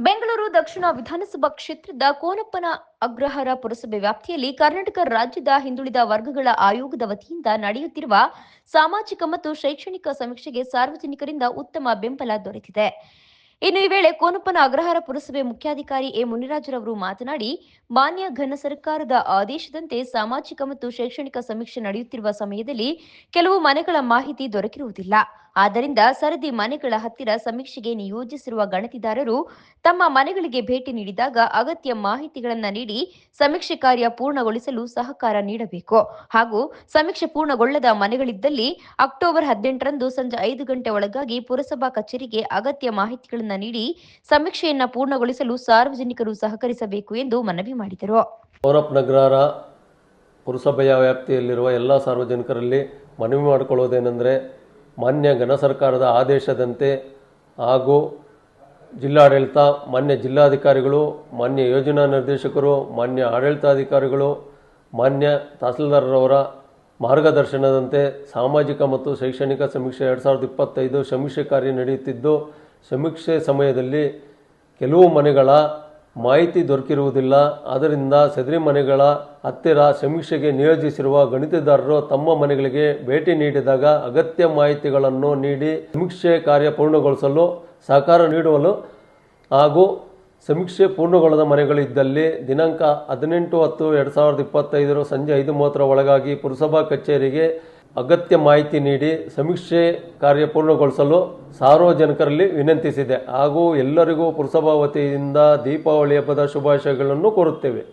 ಬೆಂಗಳೂರು ದಕ್ಷಿಣ ವಿಧಾನಸಭಾ ಕ್ಷೇತ್ರದ ಕೋನಪ್ಪನ ಅಗ್ರಹಾರ ಪುರಸಭೆ ವ್ಯಾಪ್ತಿಯಲ್ಲಿ ಕರ್ನಾಟಕ ರಾಜ್ಯದ ಹಿಂದುಳಿದ ವರ್ಗಗಳ ಆಯೋಗದ ವತಿಯಿಂದ ನಡೆಯುತ್ತಿರುವ ಸಾಮಾಜಿಕ ಮತ್ತು ಶೈಕ್ಷಣಿಕ ಸಮೀಕ್ಷೆಗೆ ಸಾರ್ವಜನಿಕರಿಂದ ಉತ್ತಮ ಬೆಂಬಲ ದೊರೆತಿದೆ. ಇನ್ನು ಈ ವೇಳೆ ಕೋನಪ್ಪನ ಅಗ್ರಹಾರ ಪುರಸಭೆ ಮುಖ್ಯಾಧಿಕಾರಿ ಎ ಮುನಿರಾಜರವರು ಮಾತನಾಡಿ, ಮಾನ್ಯ ಘನ ಸರ್ಕಾರದ ಆದೇಶದಂತೆ ಸಾಮಾಜಿಕ ಮತ್ತು ಶೈಕ್ಷಣಿಕ ಸಮೀಕ್ಷೆ ನಡೆಯುತ್ತಿರುವ ಸಮಯದಲ್ಲಿ ಕೆಲವು ಮನೆಗಳ ಮಾಹಿತಿ ದೊರಕಿರುವುದಿಲ್ಲ. ಆದ್ದರಿಂದ ಸರದಿ ಮನೆಗಳ ಹತ್ತಿರ ಸಮೀಕ್ಷೆಗೆ ನಿಯೋಜಿಸಿರುವ ಗಣತಿದಾರರು ತಮ್ಮ ಮನೆಗಳಿಗೆ ಭೇಟಿ ನೀಡಿದಾಗ ಅಗತ್ಯ ಮಾಹಿತಿಗಳನ್ನು ನೀಡಿ ಸಮೀಕ್ಷೆ ಕಾರ್ಯ ಪೂರ್ಣಗೊಳಿಸಲು ಸಹಕಾರ ನೀಡಬೇಕು. ಹಾಗೂ ಸಮೀಕ್ಷೆ ಪೂರ್ಣಗೊಳ್ಳದ ಮನೆಗಳಿದ್ದಲ್ಲಿ ಅಕ್ಟೋಬರ್ ಹದಿನೆಂಟರಂದು ಸಂಜೆ ಐದು ಗಂಟೆ ಒಳಗಾಗಿ ಪುರಸಭಾ ಕಚೇರಿಗೆ ಅಗತ್ಯ ಮಾಹಿತಿಗಳನ್ನು ನೀಡಿ ಸಮೀಕ್ಷೆಯನ್ನ ಪೂರ್ಣಗೊಳಿಸಲು ಸಾರ್ವಜನಿಕರು ಸಹಕರಿಸಬೇಕು ಎಂದು ಮನವಿ ಮಾಡಿದರು. ನಗರ ಪುರಸಭೆಯ ವ್ಯಾಪ್ತಿಯಲ್ಲಿರುವ ಎಲ್ಲ ಸಾರ್ವಜನಿಕರಲ್ಲಿ ಮನವಿ ಮಾಡಿಕೊಳ್ಳುವುದೇನೆಂದರೆ ಮಾನ್ಯ ಘನ ಸರ್ಕಾರದ ಆದೇಶದಂತೆ ಹಾಗೂ ಜಿಲ್ಲಾಡಳಿತ, ಮಾನ್ಯ ಜಿಲ್ಲಾಧಿಕಾರಿಗಳು, ಮಾನ್ಯ ಯೋಜನಾ ನಿರ್ದೇಶಕರು, ಮಾನ್ಯ ಆಡಳಿತಾಧಿಕಾರಿಗಳು, ಮಾನ್ಯ ತಹಸೀಲ್ದಾರರವರ ಮಾರ್ಗದರ್ಶನದಂತೆ ಸಾಮಾಜಿಕ ಮತ್ತು ಶೈಕ್ಷಣಿಕ ಸಮೀಕ್ಷೆ ಎರಡು ಸಾವಿರದ ಇಪ್ಪತ್ತೈದು ಸಮೀಕ್ಷೆ ಕಾರ್ಯ ನಡೆಯುತ್ತಿದ್ದು ಸಮೀಕ್ಷೆ ಸಮಯದಲ್ಲಿ ಕೆಲವು ಮನೆಗಳ ಮಾಹಿತಿ ದೊರಕಿರುವುದಿಲ್ಲ. ಆದ್ದರಿಂದ ಸದರಿ ಮನೆಗಳ ಹತ್ತಿರ ಸಮೀಕ್ಷೆಗೆ ನಿಯೋಜಿಸಿರುವ ಗಣಿತದಾರರು ತಮ್ಮ ಮನೆಗಳಿಗೆ ಭೇಟಿ ನೀಡಿದಾಗ ಅಗತ್ಯ ಮಾಹಿತಿಗಳನ್ನು ನೀಡಿ ಸಮೀಕ್ಷೆ ಕಾರ್ಯ ಪೂರ್ಣಗೊಳಿಸಲು ಸಹಕಾರ ನೀಡುವಲು ಹಾಗೂ ಸಮೀಕ್ಷೆ ಪೂರ್ಣಗೊಳ್ಳದ ಮನೆಗಳಿದ್ದಲ್ಲಿ ದಿನಾಂಕ ಹದಿನೆಂಟು ಹತ್ತು ಎರಡು ಸಾವಿರದ ಇಪ್ಪತ್ತೈದರ ಸಂಜೆ ಐದು ಮೂವತ್ತರ ಒಳಗಾಗಿ ಪುರಸಭಾ ಕಚೇರಿಗೆ ಅಗತ್ಯ ಮಾಹಿತಿ ನೀಡಿ ಸಮೀಕ್ಷೆ ಕಾರ್ಯ ಪೂರ್ಣಗೊಳಿಸಲು ಸಾರ್ವಜನಿಕರಲ್ಲಿ ವಿನಂತಿಸಿದೆ. ಹಾಗೂ ಎಲ್ಲರಿಗೂ ಪುರಸಭಾ ವತಿಯಿಂದ ದೀಪಾವಳಿ ಹಬ್ಬದ ಶುಭಾಶಯಗಳನ್ನು ಕೋರುತ್ತೇವೆ.